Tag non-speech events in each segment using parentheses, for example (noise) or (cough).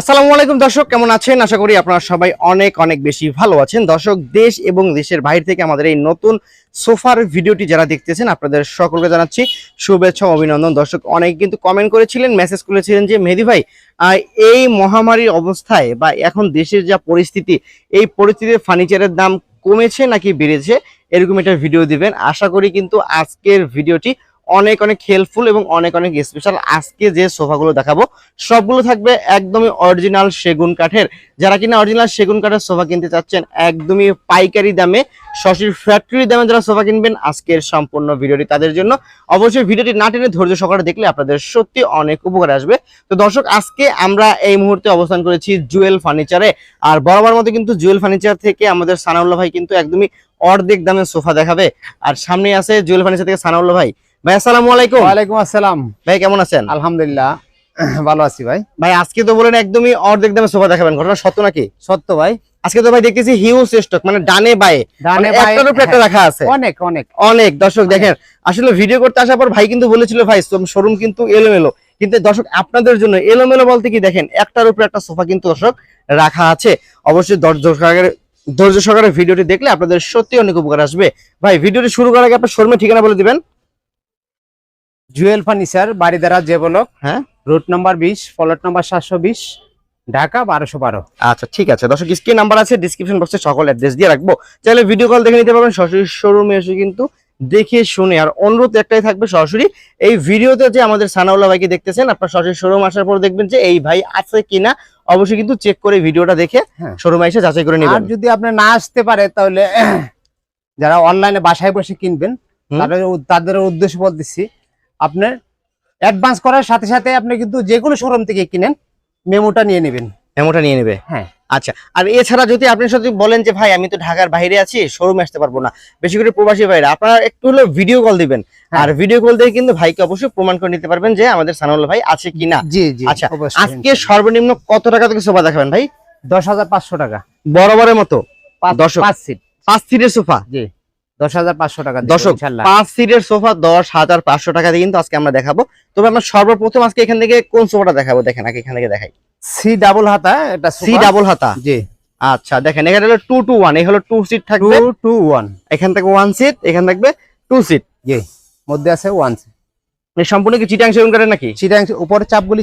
আসসালামু আলাইকুম দর্শক, কেমন আছেন? আশা করি আপনারা সবাই অনেক অনেক বেশি ভালো আছেন। দর্শক, দেশ এবং দেশের বাইরে থেকে আমাদের এই নতুন সোফার ভিডিওটি যারা দেখতেছেন, আপনাদের সকলকে জানাচ্ছি শুভেচ্ছা অভিনন্দন। দর্শক, অনেকে কিন্তু কমেন্ট করেছিলেন মেসেজ করেছিলেন যে, মেহেদি ভাই এই মহামারীর অবস্থায় বা এখন দেশের যা পরিস্থিতি, এই পরিস্থিতিতে ফার্নিচারের দাম কমেছে নাকি বেড়েছে? এরকম একটা ভিডিও দিবেন। আশা করি কিন্তু আজকের ভিডিওটি অনেক অনেক হেল্পফুল এবং অনেক অনেক স্পেশাল আজকে যে সোফাগুলো দেখাবো, সবগুলো থাকবে একদমই অরিজিনাল সেগুন কাঠের। যারা কিনা অরিজিনাল সেগুন কাঠের সোফা কিনতে চাচ্ছেন, একদমই পাইকারি দামে সরাসরি ফ্যাক্টরি দামে যারা সোফা কিনবেন, আজকের সম্পূর্ণ ভিডিওটি তাদের জন্য। অবশ্যই ভিডিওটি না টেনে ধৈর্য সহকারে দেখলে আপনাদের সত্যি অনেক উপকার আসবে। তো দর্শক, আজকে আমরা এই মুহূর্তে অবস্থান করেছি জুয়েল ফার্নিচারে আর বরাবর মতো কিন্তু জুয়েল ফার্নিচার থেকে আমাদের সানাউল্লাহ ভাই কিন্তু একদমই অর্ধেক দামে সোফা দেখাবে। আর সামনে আছে জুয়েল ফার্নিচার থেকে সানাউল্লাহ ভাই। ভাই আসসালামু আলাইকুম। ওয়ালাইকুম আসসালাম। ভাই কেমন আছেন? আলহামদুলিল্লাহ ভালো আছি ভাই। ভাই আজকে তো বলেন একদমই অর্ধেক দামে সোফা দেখাবেন ঘটনা সত্য নাকি? সত্য ভাই। আজকে তো ভাই দেখতেছি হিউজ স্টক মানে ডানে বায়ে। ডানে মানে বায়ে- একটা হ্যাঁ, রাখা আছে। অনেক অনেক। অনেক দর্শক দেখেন আসলে ভিডিও করতে আসার পর ভাই কিন্তু বলেছিল ভাই শোরুম কিন্তু এলোমেলো। কিন্তু দর্শক আপনাদের জন্য এলোমেলো বলতে কি দেখেন একটার উপরে একটা সোফা কিন্তু দর্শক রাখা আছে। অবশ্যই সহকারে ধৈর্য সহকারে ভিডিওটি দেখলে আপনাদের সত্যি অনেক উপকার আসবে। ভাই ভিডিওটি শুরু করার আগে আপনার শোরুমের ঠিকানা বলে দিবেন। জুয়েল ফার্নিচার বাড়িদারা যে বলক হ্যাঁ। রুট নাম্বার বিশ ফলট নাম্বার সাতশো বিশ ঢাকা বারোশো বারো। আচ্ছা ঠিক আছে। দর্শক স্ক্রিন নাম্বার আছে ডিসক্রিপশন বক্সে সকল অ্যাড্রেস দিয়ে রাখব। চাইলে ভিডিও কল দেখে নিতে পারবেন সরাসরি শোরুমে এসে কিন্তু দেখে শুনে। আর অনুরোধ একটাই থাকবে সরাসরি এই ভিডিওতে যে আমাদের সানাউল্লাহ ভাইকে দেখতেছেন আপনার সরাসরি শোরুম আসার পর দেখবেন যে এই ভাই আছে কিনা। অবশ্যই কিন্তু চেক করে ভিডিওটা দেখে হ্যাঁ। শোরুমে এসে যাচাই করে আর যদি আপনি না আসতে পারে তাহলে (clears throat) যারা অনলাইনে বাসায় বসে কিনবেন তাদের তাদের উদ্দেশ্য বলতেছি আপনার অ্যাডভান্স করার সাথে সাথে আপনি কিন্তু যে কোনো শোরুম থেকে কিনেন মেমোটা নিয়ে নেবেন। মেমোটা নিয়ে নেবে? হ্যাঁ। আচ্ছা আর এছাড়া যদি আপনি যদি বলেন যে ভাই আমি তো ঢাকার বাইরে আছি শোরুমে আসতে পারব না। বেশি করে প্রবাসী ভাইরা আপনারা একটু হলো ভিডিও কল দিবেন। হ্যাঁ। আর ভিডিও কল দিয়ে কিন্তু ভাইকে অবশ্যই প্রমাণ করে নিতে পারবেন যে আমাদের সানাউল্লাহ ভাই আছে কিনা। জি জি আচ্ছা, আজকে সর্বনিম্ন কত টাকা থেকে সোফা দেখাবেন ভাই? দশ হাজার পাঁচশো টাকা। বরাবরের মতো? দর্শক। পাঁচ সিট পাঁচ সিটের সোফা? জি। দশ হাজার পাঁচশো টাকা দর্শক পাঁচ সিটের সোফা টাকা দিয়ে কিন্তু আজকে আমরা দেখাবো। তবে আমরা সর্বপ্রথম আজকে এখান থেকে কোন সোফাটা দেখাবো? দেখেন আগে এখান থেকে দেখাই। সি ডাবল হাতা এটা সি ডাবল হাতা। জি। আচ্ছা দেখেন এখানে হলো টু টু ওয়ান এই হলো টু সিট থাকবে। টু এখান থেকে সিট এখান থাকবে সিট। জি মধ্যে আছে এই সম্পূর্ণ কি চিটাং সেগুন কাঠের নাকি? চিটাং উপরে চাপগুলি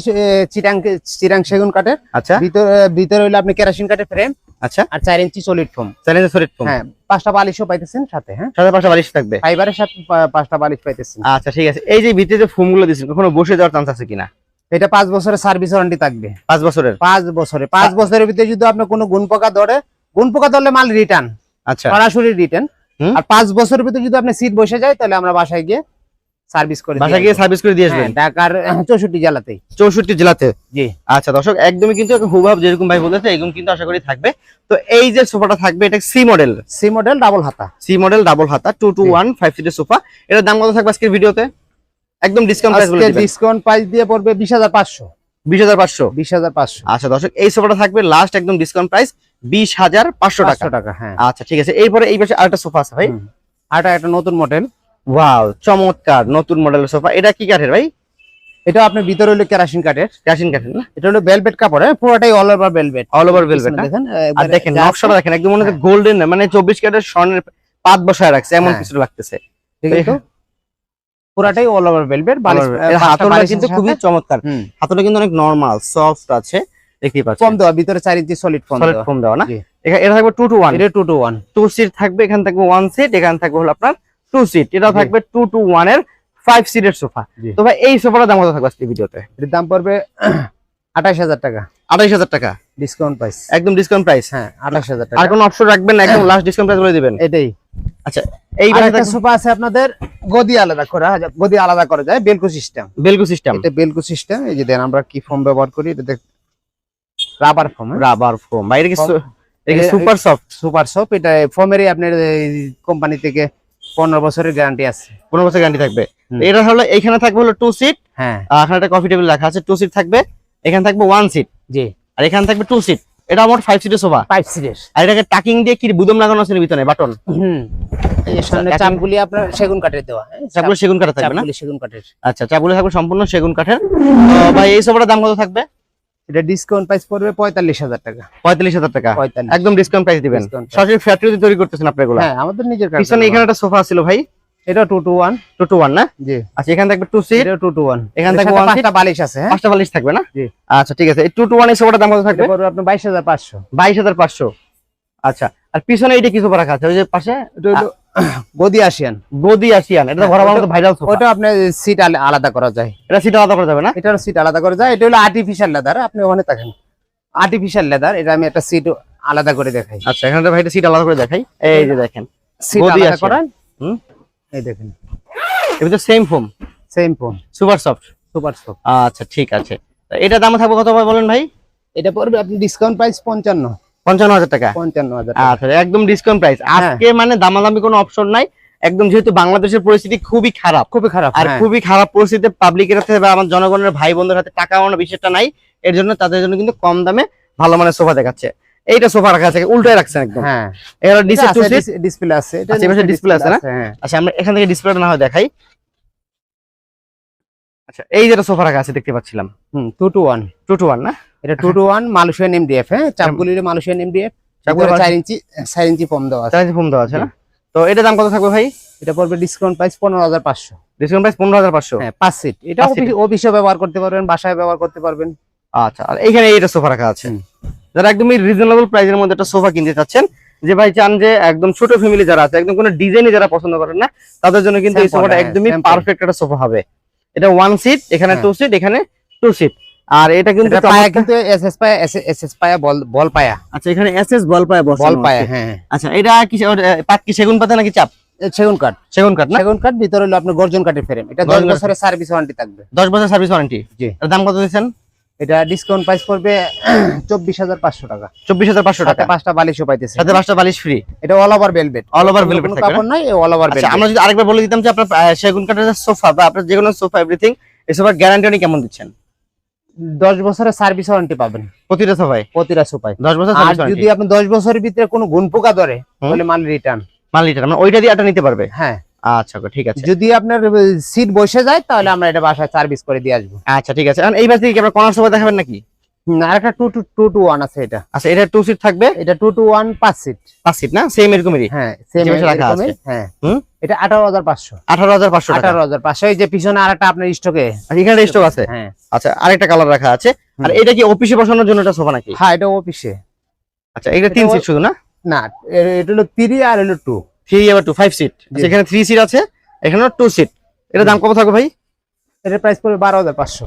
চিটাং চিটাং সেগুন কাঠের। আচ্ছা। ভিতরে ভিতরে হইলে আপনি কেরাসিন কাঠের ফ্রেম আচ্ছা। আর চার inch solid foam solid foam হ্যাঁ পাঁচটা বালিশও পাইতেছেন সাথে হ্যাঁ? সাথে পাঁচটা বালিশ থাকবে। ফাইবারের সাথে পাঁচটা বালিশ পাইতেছেন। আচ্ছা ঠিক আছে। এই যে ভিতরে যে ফোমগুলো দিচ্ছেন কখনো বসে যাওয়ার চান্স আছে কিনা? এটা পাঁচ বছরের সার্ভিস ওয়ারেন্টি থাকবে। পাঁচ বছরের? পাঁচ বছরে। পাঁচ বছরের ভিতরে যদি আপনার কোনো গুণ পোকা ধরে গুণ পোকা ধরলে মাল রিটার্ন আচ্ছা। সরাসরি রিটার্ন আর পাঁচ বছরের ভিতরে যদি আপনি সিট বসে যায় তাহলে আমরা বাসায় গিয়ে সার্ভিস করে বাসা গিয়ে সার্ভিস করে দিয়ে আসবেন? হ্যাঁ, ঢাকার জেলাতে? জি। আচ্ছা দর্শক একদমই কিন্তু হুবহাব যেরকম ভাই বলেছে এরকম কিন্তু আশা করি থাকবে। তো এই যে সোফাটা থাকবে এটা C model C model double হাতা। সি মডেল ডাবল হাতা টু টু জি। ওয়ান ফাইভ সিটের সোফা। এটার দাম কত থাকবে আজকের ভিডিওতে? একদম ডিসকাউন্ট প্রাইস বলে দিবেন। ডিসকাউন্ট প্রাইস দিয়ে পড়বে বিশ হাজার পাঁচশো। বিশ হাজার পাঁচশো? বিশ হাজার পাঁচশো। আচ্ছা দর্শক এই সোফাটা থাকবে লাস্ট একদম ডিসকাউন্ট প্রাইস বিশ হাজার পাঁচশো টাকা। টাকা হ্যাঁ। আচ্ছা ঠিক আছে। এরপরে এই পাশে আরেকটা সোফা আছে ভাই। হুম। আর একটা নতুন মডেল ওয়াও চমৎকার নতুন মডেলের সোফা এটা কি কাঠের ভাই? এটা আপনার ভিতরে হলো কেরাসিন কাঠের। ক্যাশিন কাঠের না? এটা হলো ভেলভেট কাপড় হ্যাঁ পুরোটাই all over velvet all over velvet দেখেন আর দেখেন নকশাটা দেখেন একদম মনে হচ্ছে হ্যাঁ। গোল্ডেন মানে চব্বিশ ক্যারেটের স্বর্ণের পাত বসায় রাখছে এমন হ্যাঁ। কিছু লাগতেছে। ঠিক আছে? পুরাটাই অল ওভার ভেলভেট হাতলটা কিন্তু খুবই চমৎকার। হাতলটা কিন্তু অনেক নরমাল সফট আছে দেখতেই পাচ্ছেন। ফর্ম দেওয়া ভিতরে চার inch solid foam solid foam দেওয়া না? এটা থাকবে টু টু ওয়ান এটা two two one two seat থাকবে এখান থাকবে ওয়ান সিট এখান থাকবে হলো আপনার টু সিট এটা থাকবে টু টু ওয়ানের ফাইভ সিটের সোফা। তো ভাই এই সোফাটার দাম কত থাকবে আজকে ভিডিওতে? এর দাম পড়বে (clears throat) আঠাশ হাজার টাকা। আঠাইশ হাজার টাকা? ডিসকাউন্ট প্রাইস একদম ডিসকাউন্ট প্রাইস হ্যাঁ আঠাশ হাজার টাকা। আর কোনো অপশন রাখবেন না একদম লাস্ট ডিসকাউন্ট প্রাইস বলে দিবেন? এটাই। আচ্ছা এই একটা সোফা আছে আপনাদের গদি আলাদা করা গদি আলাদা করা যায় বেলকু সিস্টেম বেলকু সিস্টেম এটা বেলকু সিস্টেম এই যে দেন আমরা কি ফর্ম ব্যবহার করি এটা দেখ রাবার ফর্ম রাবার ফোম বাইরে কি এটা- সুপার সফট সুপার সপ এটা ফর্মেরই আপনার কোম্পানি থেকে পনেরো বছরের গ্যারান্টি আছে। পনেরো বছর গ্যারান্টি থাকবে। এটা হলো এখানে থাকবে হলো টু সিট হ্যাঁ। এখানে একটা কফি টেবিল রাখা আছে টু সিট থাকবে। এখানে থাকবে ওয়ান সিট জি। আর এখানে থাকবে টু সিট এটা আমার ফাইভ সিটের সোফা পাইপ সিটের আর এটাকে টাকিং দিয়ে কি বুদম লাগানো আছে ভিতরে? বাটন হুম। এই সামনে চাপগুলি আপনার সেগুন কাঠের দেওয়া হ্যাঁ? চাপগুলো সেগুন কাঠের থাকবে না? সেগুন কাঠের। আচ্ছা চাপগুলো থাকবে সম্পূর্ণ সেগুন কাঠের। ভাই এই সোফাটার দাম কত থাকবে? এটা ডিসকাউন্ট প্রাইস পড়বে পঁয়তাল্লিশ হাজার টাকা। পঁয়তাল্লিশ হাজার টাকা? একদম ডিসকাউন্ট প্রাইস দিবেন। সরাসরি ফ্যাক্টরিতে তৈরি করতেছেন আপনার এগুলো হ্যাঁ আমাদের নিজের পিছনে এখানে একটা সোফা ছিল ভাই। এটা না? জি। আচ্ছা এখানে থাকবে সিট এটা এখান পাঁচটা বালিশ আছে হ্যাঁ? পাঁচটা বালিশ থাকবে না? জি। আচ্ছা ঠিক আছে। এই সোফাটার দাম কত থাকবে? পড়বে আপনার আচ্ছা আর পিছনে এইটা কিছু রাখা আছে ওই যে পাশে গদি আসিয়ান। গদি আসিয়ান এটা হ্যাঁ, ঘর বানাতে ভাইরাল ওটা আপনার সিট আলাদা করা যায়। এটা সিট আলাদা করা যাবে না? এটার সিট আলাদা করা যায় এটা হলো আর্টিফিশিয়াল লেদার আপনি ওখানে দেখেন আর্টিফিশিয়াল লেদার এটা আমি একটা সিট আলাদা করে দেখাই। আচ্ছা এখানে তো ভাইটা সিট আলাদা করে দেখাই। এই যে দেখেন সিট আলাদা আসিয়ান। হুম? এই দেখেন। এটা তো same foam same foam super soft super soft আচ্ছা ঠিক আছে। এটা দাম থাকবে কত ভাই বলেন ভাই? এটা পড়বে আপনি ডিসকাউন্ট প্রাইস পঞ্চান্ন। পঞ্চান্ন হাজার টাকা। পঞ্চান্ন হাজার আচ্ছা একদম ডিসকাউন্ট প্রাইস হ্যাঁ। আজকে মানে দামাদামি কোনো অপশন নাই। একদম যেহেতু বাংলাদেশের পরিস্থিতি খুবই খারাপ। খুবই খারাপ আর হ্যাঁ। খুবই খারাপ পরিস্থিতিতে পাবলিকের হাতে বা আমার জনগণের ভাই বোনদের হাতে টাকা আমার বিষয়টা নাই। এর জন্য তাদের জন্য কিন্তু কম দামে ভালো মানের সোফা দেখাচ্ছে। এইটা সোফা রাখা আছে উল্টায় রাখছেন একদম। হ্যাঁ। এর ডিসে টু সিট ডিসপ্লে আছে। আচ্ছা, আছে? হ্যাঁ। আচ্ছা আমরা এখান থেকে ডিসপ্লেটা না হয় দেখাই। আচ্ছা এই যেটা সোফা রাখা আছে দেখতে পাচ্ছিলাম। হুম two two one two two one না? এটা two two one Malaysian MDF হ্যাঁ? চাপগুলির মালয়েশিয়ান এমডিএফ চাপগুলো চার ইঞ্চি চার ইঞ্চি ফর্ম দেওয়া আছে। চার্জ ফোন দেওয়া আছে না? তো এটা দাম কত থাকবে ভাই? এটা পড়বে ডিসকাউন্ট প্রাইস পনেরো হাজার পাঁচশো। ডিসকাউন্ট প্রাইস পনেরো হাজার পাঁচশো? হ্যাঁ পাঁচ সিট এটা অফিসে ব্যবহার করতে পারবেন বাসায় ব্যবহার করতে পারবেন। আচ্ছা আর এইখানে এইটা সোফা রাখা আছে। যারা একদমই রিজনেবল প্রাইসের মধ্যে একটা সোফা কিনতে চাচ্ছেন যে ভাই চান যে একদম ছোট ফ্যামিলি যারা আছে একদম কোনো ডিজাইনে যারা পছন্দ করেন না তাদের জন্য কিন্তু এই সোফাটা হ্যাঁ, একদমই পারফেক্ট একটা সোফা হবে। এটা ওয়ান সিট এখানে হ্যাঁ। টু সিট এখানে টু সিট আর এটা কিন্তু পায়া কিন্তু এসএস পায়া এসএস পায়া বল বল পায়া। আচ্ছা এখানে এসএস বল পায়া বল পায়া হ্যাঁ আচ্ছা এটা কি পাক পাত কি সেগুন পাতা নাকি চাপ? সেগুন কাঠ। সেগুন কাঠ না? সেগুন কাঠ ভিতরে হলো আপনার গর্জন কাঠের ফ্রেম এটা দশ গর্জন কাঠ। বছরের সার্ভিস ওয়ারেন্টি থাকবে। 10 বছরের সার্ভিস ওয়ারেন্টি জি। এর দাম কত দিচ্ছেন? এটা ডিসকাউন্ট প্রাইস পড়বে (clears throat) চব্বিশ হাজার পাঁচশো টাকা। চব্বিশ হাজার পাঁচশো টাকা? পাঁচটা বালিশও পাইতেছে। সাথে পাঁচটা বালিশ ফ্রি এটা all over All over velvet কোনো কাপড় নাই অল ওভার আচ্ছা আমরা যদি আরেকবার বলে দিতাম যে আপনার সেগুন কাঠের সোফা বা আপনার যে কোনো সোফা এভরিথিং এই সোফার গ্যারান্টি উনি কেমন দিচ্ছেন? দশ বছরের সার্ভিস ওয়ারেন্টি পাবেন। প্রতিটা সোফায় প্রতিটা সোপায় দশ বছর আর যদি আপনি দশ বছরের ভিতরে কোনো গুণ পোকা ধরে তাহলে মাল রিটার্ন মাল রিটার্ন মানে ওইটা দিয়ে আটা নিতে পারবে? হ্যাঁ। আচ্ছা ঠিক আছে। যদি আপনার সিট বসে যায় তাহলে আমরা এটা বাসায় সার্ভিস করে দিয়ে আসব। আচ্ছা ঠিক আছে। এই পাশ থেকে কি আপনার কর্নার সোফা দেখাবেন নাকি? হুম, আর একটা two two two two one আছে এটা। আচ্ছা এটা টু সিট থাকবে? এটা টু টু ওয়ান পাঁচ সিট পাঁচ সিট না? সেম এরকমেরই হ্যাঁ সেম রাখা আছে। হ্যাঁ। এটা আঠারো হাজার পাঁচশো। আঠারো হাজার পাঁচশো আঠারো হাজার পাঁচশো এই যে পিছনে আর একটা আপনার স্টকে এখানে স্টক আছে? হ্যাঁ। আচ্ছা আরেকটা কালার রাখা আছে। আর এটা কি অফিসে বসানোর জন্য একটা সোফা নাকি? হ্যাঁ এটা অফিসে আচ্ছা এটা তিন সিট শুধু না? না এটা হলো থ্রি আর হলো টু থ্রি আবার টু ফাইভ সিট। এখানে থ্রি সিট আছে এখানে টু সিট এটা দাম কত থাকবে ভাই? এটার প্রাইস পড়বে বারো হাজার পাঁচশো।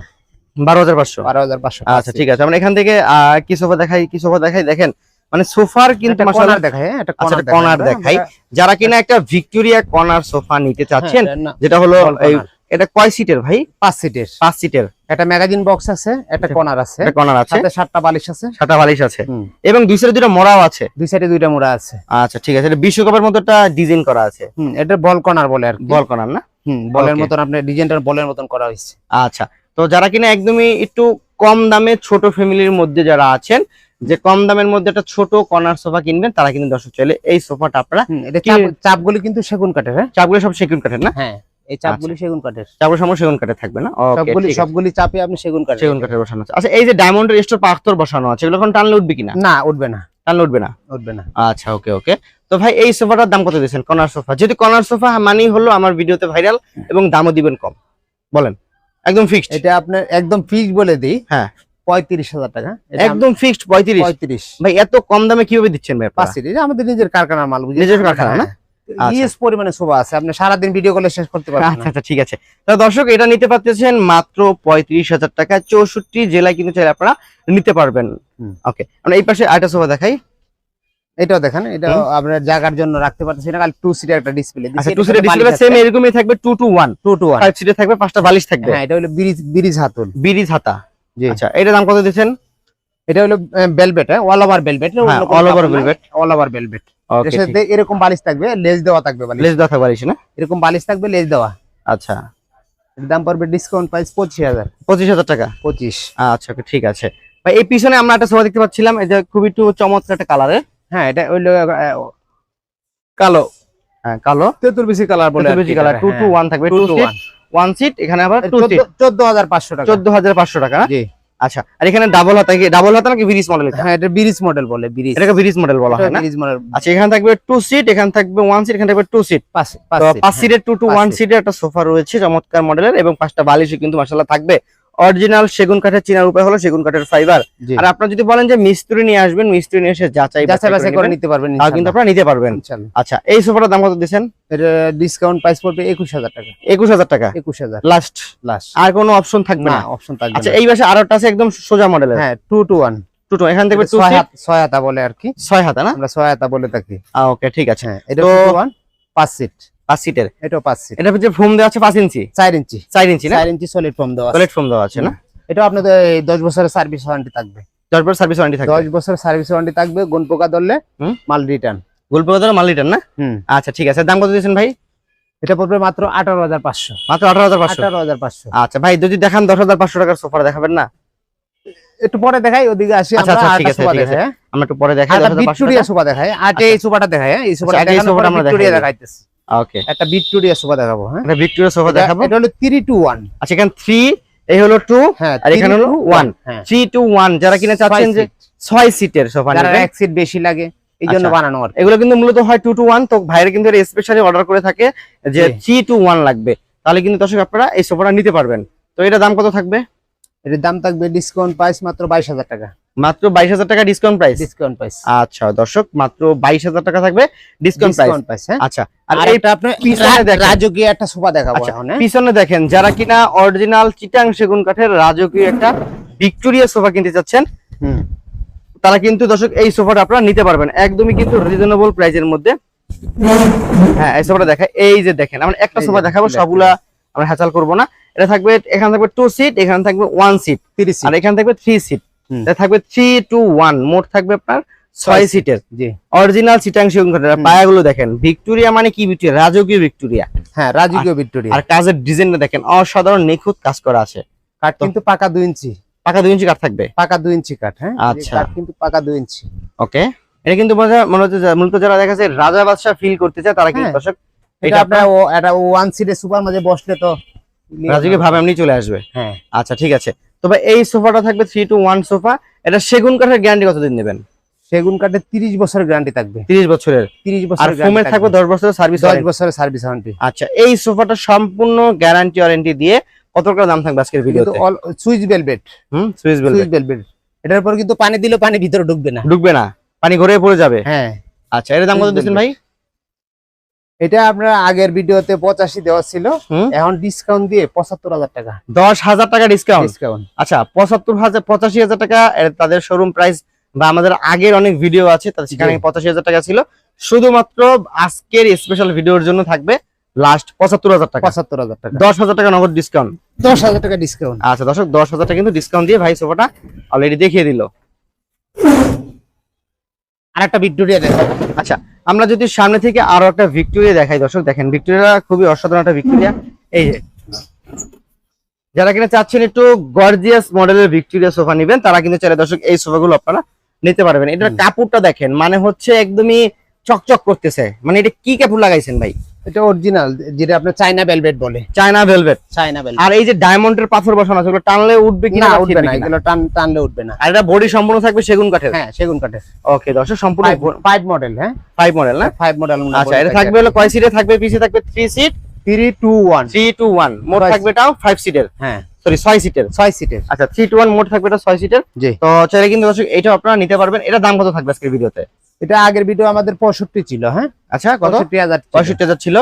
বারো হাজার পাঁচশো। বারো হাজার পাঁচশো। আচ্ছা ঠিক আছে। আমরা এখান থেকে আহ, কি সোফা দেখাই কি সোফা দেখাই? দেখেন মানে সোফার কিন্তু কর্নার দেখায় হ্যাঁ একটা আচ্ছা, কর্নার দেখাই। যারা কিনা একটা ভিক্টোরিয়া কর্নার সোফা নিতে চাচ্ছেন যেটা হলো এই এটা কয় সিটের ভাই? পাঁচ সিটের পাঁচ সিটের একটা ম্যাগাজিন বক্স আছে একটা আচ্ছা। কর্নার আছে কর্নার আছে। সাথে সাতটা বালিশ আছে। সাতটা বালিশ আছে। এবং দুই সাইডে দুটো মোড়াও আছে। দুই সাইডে দুইটা মোড়া আছে। আচ্ছা ঠিক আছে। এটা বিশ্বকাপের মতো একটা ডিজাইন করা আছে। হুম এটা বল কর্নার বলে আর বল কর্নার না? হুম বলের. মতন আপনার ডিজাইনটা বলের মতন করা হয়েছে। আচ্ছা তো যারা কিনা একদমই একটু কম দামে ছোট ফ্যামিলির মধ্যে যারা আছেন যে কম দামের মধ্যে একটা ছোট কর্নার সোফা কিনবেন তারা কিন্তু দর্শক চলে এই সোফাটা আপনারা এটা কি- চাপ- চাপগুলি কিন্তু সেগুন কাঠের হ্যাঁ? চাপগুলো সব সেগুন কাঠের না? হ্যাঁ। এই চাপগুলি সেগুন কাঠের। চাপগুলো সেগুন কাঠের থাকবে না? সবগুলি সবগুলি চাপে আপনি সেগুন কাঠের সেগুন কাঠের বসানো আছে। আচ্ছা এই যে ডায়মন্ডের স্টোর পাথর বসানো আছে এগুলো এখন টানলে উঠবে কিনা? না উঠবে না। টানলে উঠবে না? উঠবে না। আচ্ছা ওকে ওকে। তো ভাই এই সোফাটার দাম কত দিয়েছেন? Corner sofa. যদি কর্নার সোফা মানেই হলো আমার ভিডিওতে ভাইরাল এবং দামও দিবেন কম। বলেন। একদম ফিক্সড এটা আপনার একদম ফিক্স বলে দিই। হ্যাঁ। পঁয়ত্রিশ হাজার টাকা। একদম ফিক্সড পঁয়ত্রিশ। পঁয়ত্রিশ। ভাই এত কম দামে কীভাবে দিচ্ছেন ভাই পাঁচ? আমাদের নিজের কারখানার মাল নিজের কারখানা না? আচ্ছা। পরিমাণে শোভা আছে। আপনি সারাদিন ভিডিও কলে শেষ করতে পারবেন আচ্ছা আচ্ছা ঠিক আছে। তো দর্শক এটা নিতে পারতেছেন মাত্র পঁয়ত্রিশ হাজার টাকা। চৌষট্টি জেলায় কিন্তু চাইলে আপনারা নিতে পারবেন। ওকে আমরা এই পাশে আরেকটা দেখাই। এটাও দেখেন এটা আপনার জায়গার জন্য রাখতে টু সিটের একটা ডিসপ্লে আচ্ছা টু সিটের ডিসপ্লে সেম এরকমই থাকবে two two one two two one five সিটে থাকবে পাঁচটা বালিশ থাকবে। হ্যাঁ এটা হলো ব্রিজ ব্রিজ হাতুল। বিরিজ হাতা। জি। আচ্ছা এটা দাম কত দিচ্ছেন? এটা হলো velvet all over velvet all over velvet all over velvet এর সাথে এরকম বালিশ থাকবে লেজ দেওয়া থাকবে বালিশ। লেস দেওয়া থাকবে বালিশ না? এরকম বালিশ থাকবে লেজ দেওয়া। আচ্ছা। দাম পড়বে ডিসকাউন্ট প্রাইস পঁচিশ হাজার। পঁচিশ হাজার টাকা? পঁচিশ। আচ্ছা ঠিক আছে। ভাই এই পিছনে আমরা একটা সোফা দেখতে পাচ্ছিলাম এটা খুবই একটু চমৎকার একটা কালারের হ্যাঁ এটা হইল কালো। হ্যাঁ কালো। তেতুল বেশি কালার বলে হ্যাঁ। বেশি কালার টু টু ওয়ান থাকবে। টু সিট ওয়ান সিট এখানে আবার টু সিট চোদ্দ হাজার পাঁচশো টাকা। চোদ্দ হাজার পাঁচশো টাকা। জি। আচ্ছা আর এখানে ডাবল হাতা কি ডাবল হাতা নাকি ব্রিজ মডেল হ্যাঁ এটা ব্রিজ মডেল বলে ব্রিজ এটাকে ব্রিজ মডেল বলা হয় না? ব্রিজ মডেল আচ্ছা এখানে থাকবে টু সিট এখানে থাকবে ওয়ান সিট এখানে থাকবে টু সিট পাঁচ পাঁচ সিটের টু টু ওয়ান সিটের একটা সোফা রয়েছে চমৎকার মডেলের এবং পাঁচটা বালিশও কিন্তু মাসাল্লাহ থাকবে। অরিজিনাল সেগুন কাঠের চিনার উপায় হলো সেগুন কাঠের ফাইবার। আর আপনারা যদি বলেন যে মিস্ত্রি নিয়ে আসবেন মিস্ত্রি নিয়ে এসে যাচাই যাচাই বাছাই করে নিতে পারবেন তাও কিন্তু আপনারা নিতে পারবেন। আচ্ছা এই সোফাটার দাম কত দিচ্ছেন? এটা ডিসকাউন্ট প্রাইস পড়বে একুশ হাজার টাকা। একুশ হাজার টাকা? একুশ হাজার। লাস্ট লাস্ট আর কোনো অপশন থাকবে না? অপশন থাকবে আচ্ছা। এই পাশে আরেকটা আছে একদম সোজা মডেলের। হ্যাঁ two two one two two এখান থেকে টু হাত ছয় হাতা বলে আর কি। ছয় হাতা না? আমরা হাতা বলে থাকি। ওকে ঠিক আছে। হ্যাঁ এটা তো- টু টু ওয়ান পাঁচ সিট পাঁচ সিটের এটাও পাঁচ সিট এটা হচ্ছে ফোম দেওয়া আছে পাঁচ ইঞ্চি? চার ইঞ্চি। চার ইঞ্চি না? চার ইঞ্চি সলিড দেওয়া। ফোম দেওয়া আছে না? এটা আপনাদের দশ বছরের সার্ভিস ওয়ারেন্টি থাকবে। দশ বার সার্ভিস ওয়ারেন্টি থাকে দশ বছরের সার্ভিস ওয়ারেন্টি থাকবে গুণ পোকা ধরলে মাল রিটার্ন মাল না? আচ্ছা ঠিক আছে। দাম কত দিয়েছেন ভাই? এটা পড়বে মাত্র আঠারো হাজার পাঁচশো। মাত্র আঠারো হাজার পাঁচশো? আঠারো হাজার পাঁচশো। আচ্ছা ভাই যদি দেখান দশ হাজার পাঁচশো টাকার সোফা দেখাবেন না? একটু পরে দেখাই ওদিকে আসি আচ্ছা, আমরা আচ্ছা, ঠিক আছে, ঠিক আছে। হ্যাঁ? আমরা একটু পরে দেখাই ভিক্টোরিয়া সোফা দেখাই আর এই সোফাটা দেখাই হ্যাঁ? এই সোফাটা আচ্ছা, এই দেখানোর সোফাটা আমরা দেখাইতেছি। ওকে একটা ভিক্টোরিয়া সোফা দেখাবো হ্যাঁ? একটা ভিক্টোরিয়া সোফা এটা- দেখাবো। এটা হলো থ্রি টু ওয়ান আচ্ছা এখানে থ্রি এই হলো টু হ্যাঁ আর এখানে হলো one। হ্যাঁ। থ্রি টু ওয়ান যারা কিনা চাচ্ছেন যে seat। ছয় সিটের সোফা যারা এক সিট বেশি লাগে এই জন্য আচ্ছা। বানানো আর এগুলো কিন্তু মূলত হয় টু টু ওয়ান তো ভাইরা কিন্তু স্পেশালি অর্ডার করে থাকে যে জি। থ্রি টু ওয়ান লাগবে। তাহলে কিন্তু দর্শক আপনারা এই সোফাটা নিতে পারবেন। তো এটা দাম কত থাকবে? এটার দাম থাকবে ডিসকাউন্ট প্রাইস মাত্র বাইশ হাজার টাকা। মাত্র বাইশ হাজার টাকা ডিসকাউন্ট প্রাইস ডিসকাউন্ট প্রাইস আচ্ছা দর্শক মাত্র বাইশ হাজার টাকা থাকবে ডিসকাউন্ট প্রাইস ডিসকাউন্ট প্রাইস হ্যাঁ। আচ্ছা আর এটা আপনি পিছনে দেখেন। রাজকীয় একটা সোফা দেখাবো আচ্ছা, এখন হ্যাঁ? পিছনে দেখেন যারা কিনা অরিজিনাল চিটাং সেগুন কাঠের রাজকীয় একটা ভিক্টোরিয়া সোফা কিনতে চাচ্ছেন হুম। তারা কিন্তু দর্শক এই সোফাটা আপনারা নিতে পারবেন একদমই কিন্তু রিজনেবল প্রাইসের মধ্যে। হ্যাঁ এই সোফাটা দেখা এই যে দেখেন আমরা একটা সোফা দেখাবো সবগুলা আমরা হ্যাচাল করব না। এটা থাকবে এখানে থাকবে টু সিট এখানে থাকবে ওয়ান সিট আর এখানে থাকবে থ্রি সিট এটা থাকবে থ্রি টু ওয়ান মোট থাকবে আপনার ছয় সিটের অরিজিনাল কাঠের পায়াগুলো দেখেন ভিক্টোরিয়া মানে কি ভিক্টোরিয়া রাজকীয় ভিক্টোরিয়া হ্যাঁ রাজকীয় ভিক্টোরিয়া আর কাজের ডিজাইনটা দেখেন অসাধারণ নিখুঁত কাজ করা আছে। কাঠ কিন্তু পাকা দুই ইঞ্চি। পাকা দুই ইঞ্চি কাঠ থাকবে? পাকা দুই ইঞ্চি কাঠ হ্যাঁ? আচ্ছা। কিন্তু পাকা দুই ইঞ্চি। ওকে। এটা কিন্তু মনে হচ্ছে মূলত যারা দেখা যাচ্ছে রাজা বাদশাহ ফিল করতে চায় তারা কিন্তু হ্যাঁ। দর্শক এটা এটা আপনার ও একটা ওয়ান সিটের সুপার মাঝে বসলে তো রাজকীয় ভাবে এমনি চলে আসবে? হ্যাঁ। আচ্ছা ঠিক আছে। তবে এই সোফাটা থাকবে থ্রি টু ওয়ান সোফা। এটা সেগুন কাঠের গ্যারান্টি কতদিন নেবেন? সেগুন কাঠের তিরিশ বছরের গ্যারান্টি থাকবে। তিরিশ বছরের? তিরিশ আর বছর ফোমের থাকবে দশ বছরের সার্ভিস দশ বছরের সার্ভিস ওয়ারেন্টি আচ্ছা এই সোফাটা সম্পূর্ণ গ্যারান্টি ওয়ারেন্টি দিয়ে কত টাকা দাম থাকবে আজকের ভিডিওতে? অল সুইচ বেলবেট হুম সুইচ বেল সুইচ বেলবেট এটার পর কিন্তু পানি দিলেও পানি ভিতরে ঢুকবে না। ঢুকবে না। পানি ঘরে পড়ে যাবে। হ্যাঁ। আচ্ছা এর দাম কত দিচ্ছেন ভাই? এটা আপনার আগের ভিডিওতে পঁচাশি দেওয়া ছিল। এখন ডিসকাউন্ট দিয়ে পঁচাত্তর হাজার টাকা। দশ হাজার টাকা ডিসকাউন্ট ডিসকাউন্ট আচ্ছা পঁচাত্তর হাজার পঁচাশি হাজার টাকা তাদের শোরুম প্রাইস বা আমাদের আগের অনেক ভিডিও আছে সেখানে পঁচাশি হাজার টাকা ছিল। শুধুমাত্র আজকের স্পেশাল ভিডিওর জন্য থাকবে লাস্ট পঁচাত্তর হাজার টাকা। পঁচাত্তর হাজার টাকা। দশ হাজার টাকা নগদ ডিসকাউন্ট দশ হাজার টাকা ডিসকাউন্ট আচ্ছা দর্শক দশ হাজার টাকা কিন্তু ডিসকাউন্ট দিয়ে ভাই সোফাটা অলরেডি দেখিয়ে দিল। আর একটা ভিক্টোরিয়া দেখো আচ্ছা আমরা যদি সামনে থেকে আরও একটা ভিক্টোরিয়া দেখাই দর্শক দেখেন ভিক্টোরিয়া খুবই অসাধারণ একটা ভিক্টোরিয়া। এই যে যারা কিনা চাচ্ছেন একটু গর্জিয়াস মডেলের ভিক্টোরিয়া সোফা নেবেন তারা কিন্তু চাইলে দর্শক এই সোফাগুলো আপনারা নিতে পারবেন। এটার কাপুরটা কাপড়টা দেখেন মানে হচ্ছে একদমই চকচক করতেছে। মানে এটা কি কাপড় লাগাইছেন ভাই? এটা অরিজিনাল যেটা আপনার চাইনা বেলভেট বলে। চায়না ভেলভেট চাইনা বেলভেট আর এই যে ডায়মন্ডের পাথর বসানো আছে ওগুলো টানলে উঠবে কিনা না উঠবে না এগুলো টান টানলে উঠবে না। আর এটা বডি সম্পূর্ণ থাকবে সেগুন কাঠের? হ্যাঁ সেগুন কাঠের। ওকে দর্শক সম্পূর্ণ ফাইভ মডেল হ্যাঁ? ফাইভ মডেল না? ফাইভ মডেল আচ্ছা এটা থাকবে হলো কয় সিটে থাকবে পিছে থাকবে three seat three two one three two one মোট থাকবে এটাও ফাইভ সিটের হ্যাঁ। সরি ছয় সিটের ছয় সিটের আচ্ছা থ্রি টু ওয়ান মোট থাকবে এটা ছয় সিটের জি। তো চাইলে কিন্তু দর্শক এটা আপনারা নিতে পারবেন। এটা দাম কত থাকবে আজকের ভিডিওতে এটা আগের ভিডিও আমাদের পঁয়ষট্টি ছিল হ্যাঁ? আচ্ছা কত? পঁয়ষট্টি হাজার ছিল। পঁয়ষট্টি হাজার ছিল।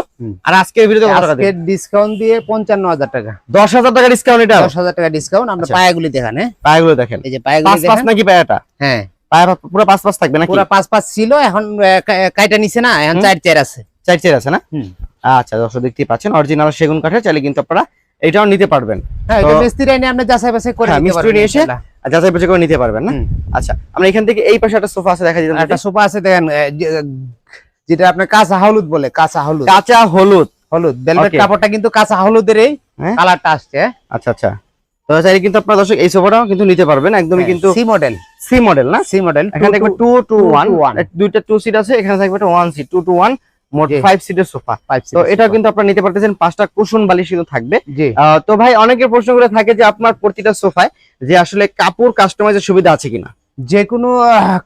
আর আজকের ভিডিওতে কত টাকা আজকে দেবেন ডিসকাউন্ট দিয়ে পঞ্চান্ন হাজার টাকা। দশ হাজার টাকা ডিসকাউন্ট এটা দশ হাজার টাকা ডিসকাউন্ট আমরা আচ্ছা। পায়াগুলি দেখান হ্যাঁ? পায়াগুলো দেখেন। এই যে পায়াগুলি পাঁচ পাঁচ নাকি পায়াটা? হ্যাঁ। পায়া পুরো পাঁচ পাঁচ থাকবে নাকি? পুরো পাঁচ পাঁচ ছিল এখন কাইটা নিছে না এখন চার চার আছে। চার চেয়ার আছে না? আচ্ছা দর্শক দেখতেই পাচ্ছেন অরিজিনাল সেগুন কাঠের চাইলে কিন্তু আপনারা এটাও নিতে পারবেন। হ্যাঁ মিস্ত্রি এনে আপনি যাচাই বাছাই করে হ্যাঁ, মিস্ত্রি নিয়ে এসে যাচাই বাছাই করে নিতে পারবেন না। আচ্ছা আমরা এখান থেকে এই পাশে একটা সোফা আছে দেখা একটা সোফা আছে দেখেন যেটা আপনার কাঁচা হলুদ বলে কাঁচা হলুদ। কাঁচা হলুদ। হলুদ Okay. কাপড়টা কিন্তু কাঁচা হলুদের এই হ্যাঁ? কালারটা আসছে? আচ্ছা আচ্ছা। তো চাইলে কিন্তু আপনারা দর্শক এই সোফাটাও কিন্তু নিতে পারবেন একদমই কিন্তু সি মডেল সি মডেল না? সি মডেল এখানে থাকবে টু টু ওয়ান দুইটা টু সিট আছে এখানে থাকবে একটা one seat two two one মোট ফাইভ সিটের সোফা। তো এটাও কিন্তু আপনারা নিতে পারতেছেন পাঁচটা কুশন বালিশ কিন্তু থাকবে। তো ভাই অনেকের প্রশ্ন করে থাকে যে আপনার প্রতিটা সোফায় যে আসলে কাপড় কাস্টমাইজের সুবিধা আছে কিনা? যে কোনো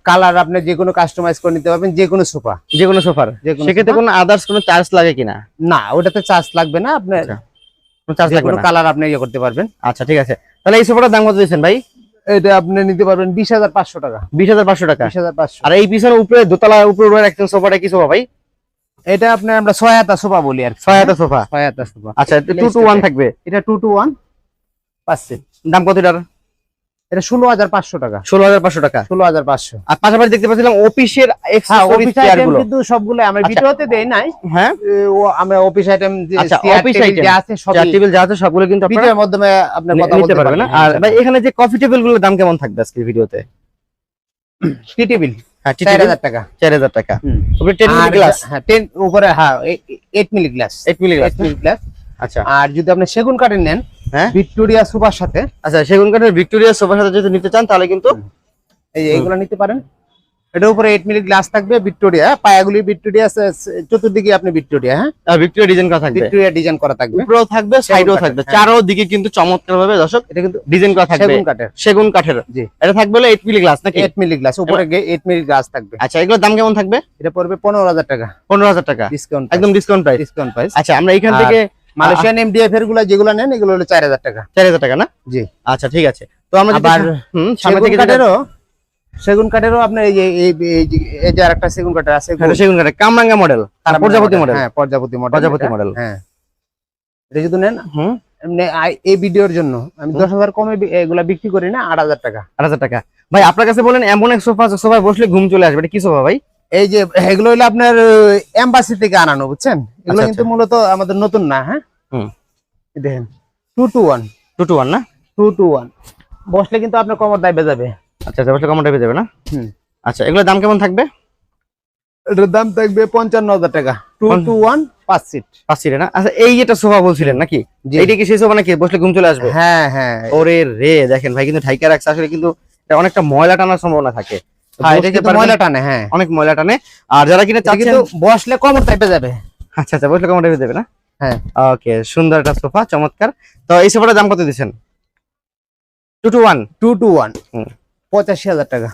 কালার আপনি যে কোনো কাস্টমাইজ করে নিতে পারবেন যে কোনো সোফা। যে কোনো সোফার? যে কোনো সেক্ষেত্রে কোনো আদার্স কোনো চার্জ লাগে কিনা? না ওটাতে চার্জ লাগবে না আপনার আচ্ছা, কোনো চার্জ যে লাগবে কোনো না? কালার আপনি ইয়ে করতে পারবেন। আচ্ছা ঠিক আছে। তাহলে এই সোফাটার দাম কত দিয়েছেন ভাই? এটা আপনি নিতে পারবেন বিশ হাজার পাঁচশো টাকা। বিশ হাজার পাঁচশো টাকা? বিশ হাজার পাঁচশো। আর এই পিছনে উপরে দোতলা উপরে রাখছেন সোফাটা কি সোফা ভাই? এটা আপনি আমরা ছয় হাতা সোফা বলি আর। ছয় হাতে সোফা? ছয় হাতা সোফা। আচ্ছা টু টু ওয়ান থাকবে? এটা টু টু ওয়ান পাচ্ছেন দাম কত এটার? এটা ষোলো হাজার পাঁচশো টাকা। ষোলো হাজার পাঁচশো টাকা। ষোলো হাজার পাঁচশো। আর পাশাপাশি দেখতে পাচ্ছিলাম অফিসের হ্যাঁ অফিস কিন্তু সবগুলো আমরা আচ্ছা। ভিডিওতে দেই নাই। হ্যাঁ। আমরা অফিস আইটেম যে আচ্ছা, আছে সবই টেবিল যা আছে সবগুলো কিন্তু ভিডিওর মাধ্যমে আপনি কথা বলতে পারবেন আর ভাই এখানে যে কফি টেবিলগুলোর দাম কেমন থাকবে আজকে ভিডিওতে? Tea table. হ্যাঁ চার হাজার টাকা। চার হাজার টাকা। উপরে আর গ্লাস হ্যাঁ টেন উপরে হ্যাঁ eight milli glass eight milli glass milli glass আচ্ছা। আর যদি আপনি সেগুন কাঠের নেন হ্যাঁ? ভিক্টোরিয়া সুপার সাথে। আচ্ছা সেগুন কাঠের ভিক্টোরিয়া সোফার সাথে যদি নিতে চান তাহলে কিন্তু এই এইগুলো নিতে পারেন। এটার উপরে এইট মিলি গ্লাস থাকবে ভিক্টোরিয়া। পায়াগুলি ভিক্টোরিয়া চতুর্দিকে আপনি ভিক্টোরিয়া হ্যাঁ? ভিক্টোরিয়া ডিজাইন করা থাকবে। ভিক্টোরিয়া ডিজাইন করা থাকবে। উপরেও থাকবে সাইডেও থাকবে। হ্যাঁ। চারো দিকে কিন্তু চমৎকার ভাবে দর্শক এটা কিন্তু ডিজাইন করা থাকবে। সেগুন কাঠের। সেগুন কাঠের। জি। এটা থাকবে হলো এইট মিলি গ্লাস নাকি? এইট মিলি গ্লাস উপরে এইট মিলি গ্লাস থাকবে। আচ্ছা এগুলোর দাম কেমন থাকবে? এটা পড়বে পনেরো হাজার টাকা। পনেরো হাজার টাকা। ডিসকাউন্ট একদম ডিসকাউন্ট প্রাইস ডিসকাউন্ট প্রাইস আচ্ছা আমরা এখান থেকে মালয়েশিয়ান এমডিএফ এরগুলা যেগুলো নেন এগুলো হলো চার হাজার টাকা। চার হাজার টাকা না? জি। আচ্ছা ঠিক আছে। তো আমরা আবার সামনে সেগুন থেকে কাঠেরও সেগুন কাঠেরও আপনার এই যে এই যে- আরেকটা সেগুন কাঠের আছে এটা সেগুন কাঠের কামরাঙ্গা মডেল প্রজাপতি মডেল হ্যাঁ প্রজাপতি মডেল প্রজাপতি মডেল হ্যাঁ। এটা যদি নেন হুম। এই ভিডিওর জন্য আমি দশ হাজার কমে এগুলা বিক্রি করি না আট হাজার টাকা। আট হাজার টাকা। ভাই আপনার কাছে বলেন এমন এক সোফা সোফায় বসলে ঘুম চলে আসবে এটা কি সোফা ভাই? এই যে এগুলো হলো আপনার এম্বাসি থেকে আনানো বুঝছেন? এগুলো আচ্ছা, কিন্তু মূলত আমাদের নতুন না হ্যাঁ? হুম। দেখেন two two one two two one না? টু টু ওয়ান বসলে কিন্তু আপনার কমর দাইবে যাবে। আচ্ছা আচ্ছা বসলে কমন টাইপে যাবে না? হুম। আচ্ছা এগুলোর দাম কেমন থাকবে? এটার দাম থাকবে পঞ্চান্ন হাজার টাকা। টু টু ওয়ান পাঁচ সিট পাঁচ সিটের না? আচ্ছা এই যেটা সোফা বলছিলেন নাকি? জি। এইটা কি সেই সোফা নাকি? বসলে ঘুম চলে আসবে? হ্যাঁ হ্যাঁ। ওরে রে দেখেন ভাই কিন্তু ঢাইকা রাখছে। আসলে কিন্তু অনেকটা ময়লা টানার সম্ভাবনা থাকে। হ্যাঁ, ময়লা টানে হ্যাঁ। অনেক ময়লা টানে। আর যারা কিনা চাচ্ছেন বসলে কমর টাইপে যাবে। আচ্ছা আচ্ছা বসলে কমন টাইপে যাবে না? হ্যাঁ। ওকে সুন্দর একটা সোফা চমৎকার। তো এই সোফাটার দাম কত দিচ্ছেন? Two two one two two one. পঁচাশি হাজার টাকা।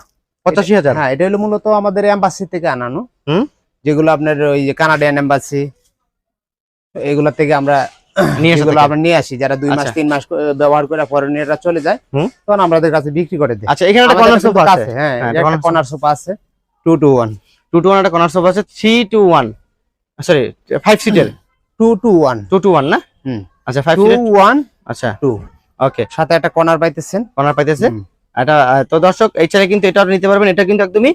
পঁচাশি হাজার? হ্যাঁ এটা হলো মূলত আমাদের এম্বাসি থেকে আনানো। হুম। যেগুলো আপনার ওই কানাডিয়ান এম্বাসি এগুলা থেকে আমরা নিয়ে আসি যারা দুই মাস আচ্ছা। তিন মাস ব্যবহার করে ফরেনিয়াররা চলে যায়। তখন আমাদের কাছে বিক্রি করে দেয়। আচ্ছা এখানে কর্নার সোফা আছে। হ্যাঁ এটা কর্নার সোফা আছে two two one two two one একটা কর্নার সোফা আছে three two one sorry five সিটের two two one two two one না। আচ্ছা ফাইভ টু ওয়ান আচ্ছা টু ওকে সাথে একটা কর্নার পাইতেছেন। কর্নার পাইতেছে? এটা তো দর্শক এছাড়া কিন্তু এটাও নিতে পারবেন এটা কিন্তু একদমই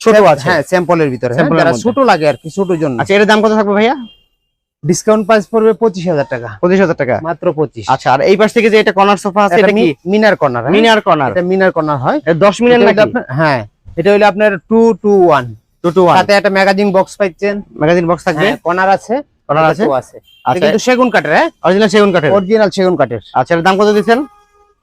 ছোট আছে। হ্যাঁ স্যাম্পলের ভিতরে হ্যাঁ, এর। ছোট লাগে আর কি ছোটর জন্য। আচ্ছা এটার দাম কত থাকবে ভাইয়া? ডিসকাউন্ট প্রাইস পড়বে পঁচিশ হাজার টাকা। পঁচিশ হাজার টাকা। মাত্র পঁচিশ। আচ্ছা আর এই পাশ থেকে যে এটা কর্নার সোফা আছে এটা কি? মিনার কর্নার মিনার কর্নার এটা মিনার কর্নার হয়। দশ এটা নাকি? আপনার- হ্যাঁ এটা হইল আপনার two two one two two one সাথে একটা ম্যাগাজিন বক্স পাইছেন। ম্যাগাজিন বক্স থাকবে? কর্নার আছে। কর্নার আছে? আছে। আচ্ছা কিন্তু সেগুন কাঠের হ্যাঁ? অরিজিনাল সেগুন কাঠের। অরিজিনাল সেগুন কাঠের। আচ্ছা এর দাম কত দিচ্ছেন?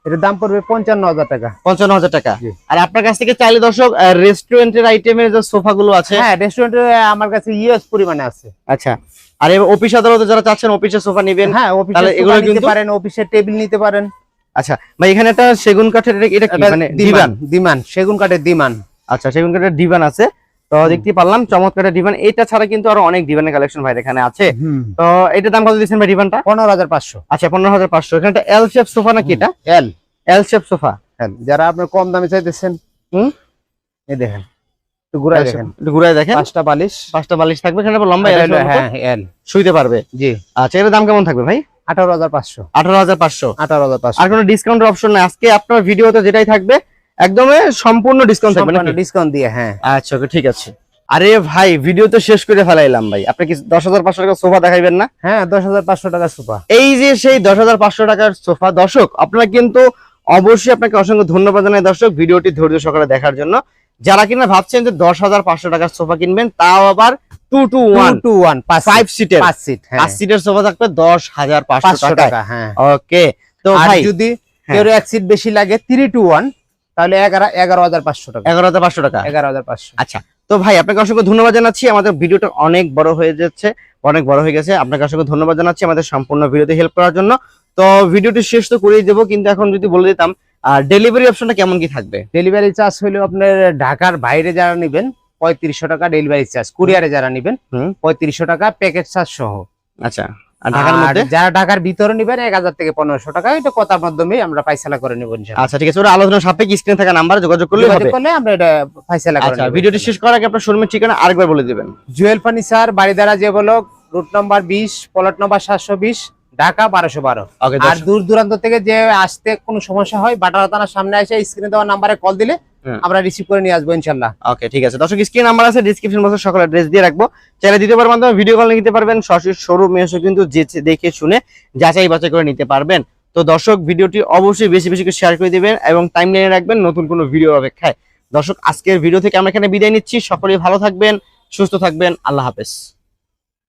এটার দাম পড়বে পঞ্চান্ন হাজার টাকা। পঞ্চান্ন হাজার টাকা। আর আপনার কাছ থেকে চাইলে দর্শক রেস্টুরেন্টের আইটেমের যে সোফা গুলো আছে হ্যাঁ রেস্টুরেন্টে আমার কাছে ইউএস পরিমাণে আছে। আচ্ছা আর অফিস আদালতে যারা চাচ্ছেন অফিসের সোফা নেবেন হ্যাঁ অফিসে তাহলে এগুলো নিতে পারেন অফিসের টেবিল নিতে পারেন। আচ্ছা ভাই এখানে একটা সেগুন কাঠের এটা- কি? মানে দিমান ডিভান দিমান সেগুন কাঠের দিমান। আচ্ছা সেগুন কাঠের ডিভান আছে। তো দেখতে পারলাম চমৎকার ডিভান এটা ছাড়া কিন্তু আরও অনেক ডিভানের কালেকশন ভাই এখানে আছে। তো এটার দাম কত দিচ্ছেন ভাই ডিভানটা পনেরো হাজার পাঁচশো। আচ্ছা পনেরো হাজার পাঁচশো। এখানে একটা এল শেপ সোফা নাকি এটা? L L shape sofa. যারা আপনার কম দামে চাইতেছেন হুম। এই দেখেন। একটু ঘুরাই দেখেন। একটু ঘুরে দেখেন। পাঁচটা বালিশ। পাঁচটা বালিশ থাকবে এখানে লম্বা এটা L হলো- shape এর মতো হ্যাঁ। এল শুইতে পারবে। জি। আচ্ছা এটার দাম কেমন থাকবে ভাই? আঠারো হাজার পাঁচশো। আঠারো হাজার পাঁচশো। আঠারো হাজার পাঁচশো। আর কোনো ডিসকাউন্টের অপশন নাই। আজকে আপনার ভিডিওতে যেটাই থাকবে একদমই সম্পূর্ণ ডিসকাউন্ট থাকবে ডিসকাউন্ট দিয়ে হ্যাঁ। আচ্ছা ঠিক আছে। আরে ভাই ভিডিও তো শেষ করে ফেলাইলাম ভাই। আপনি কি দশ হাজার পাঁচশো টাকা সোফা দেখাইবেন না? হ্যাঁ দশ হাজার পাঁচশো টাকা সুপা এই যে সেই দশ হাজার পাঁচশো টাকার সোফা দর্শক আপনারা কিন্তু অবশ্যই আপনাকে অসংখ্য ধন্যবাদ জানাই দর্শক ভিডিওটি ধৈর্য সহকারে দেখার জন্য। যারা কিনা ভাবছেন যে দশ হাজার পাঁচশো টাকার সোফা কিনবেন তাও আবার two two one two one five সিটের পাঁচ সিট হ্যাঁ। পাঁচ সিটের সোফা থাকবে দশ হাজার পাঁচশো টাকা টাকা হ্যাঁ। ওকে তো ভাই যদি হ্যাঁ। কেউ এক সিট বেশি লাগে থ্রি টু ওয়ান তাহলে এগারো এগারো হাজার পাঁচশো টাকা। এগারো হাজার পাঁচশো টাকা। এগারো হাজার পাঁচশো। আচ্ছা তো ভাই আপনাকে অসংখ্য ধন্যবাদ জানাচ্ছি। আমাদের ভিডিওটা অনেক বড় হয়ে যাচ্ছে অনেক বড় হয়ে গেছে। আপনাকে অসংখ্য ধন্যবাদ জানাচ্ছি আমাদের সম্পূর্ণ ভিডিওতে হেল্প করার জন্য। তো ভিডিওটি শেষ তো করেই দেবো কিন্তু এখন যদি বলে দিতাম আর ডেলিভারি অপশনটা কেমন কি থাকবে? ডেলিভারি চার্জ হলো আপনার ঢাকার বাইরে যারা নেবেন পঁয়ত্রিশশো টাকা ডেলিভারি চার্জ কুরিয়ারে যারা নেবেন পঁয়ত্রিশশো টাকা প্যাকেট চার্জ সহ। আচ্ছা যারা ঢাকার ভিতরে নেবেন এক হাজার থেকে পনেরোশো টাকা এটা কথার মাধ্যমে আমরা ফাইসলা করে নেব আচ্ছা ঠিক আছে। ওরা আলোচনা সাপেক্ষে স্ক্রিনে থাকা নাম্বারে যোগাযোগ করলে যোগাযোগ হবে। করলে আমরা এটা ফাইসলা করে আচ্ছা ভিডিওটি শেষ করার আগে আপনার শোরুমের ঠিকানা আরেকবার বলে দিবেন। জুয়েল ফার্নিচার বাড়িদারা যে বলক রুট নম্বর বিশ প্লট নম্বর সাতশো বিশ ঢাকা বারোশো বারো। আর দূর দূরান্ত থেকে যে আসতে কোনো সমস্যা হয় বাটারা থানার সামনে এসে স্ক্রিনে দেওয়া নাম্বারে কল দিলে আমরা রিসিভ করে নিয়ে আসব ইনশাল্লাহ। ওকে ঠিক আছে। দর্শক স্ক্রিন নাম্বার আছে ডিসক্রিপশন বক্সে সকল অ্যাড্রেস দিয়ে রাখব। চাইলে দিতে পারবেন মাধ্যমে ভিডিও কল নিতে পারবেন সরাসরি শোরুমে এসে কিন্তু যে- দেখে শুনে যাচাই বাছাই করে নিতে পারবেন। তো দর্শক ভিডিওটি অবশ্যই বেশি বেশি করে শেয়ার করে দিবেন এবং টাইম লাইনে রাখবেন নতুন কোনো ভিডিও অপেক্ষায়। দর্শক আজকের ভিডিও থেকে আমরা এখানে বিদায় নিচ্ছি। সকলেই ভালো থাকবেন সুস্থ থাকবেন। আল্লাহ হাফেজ।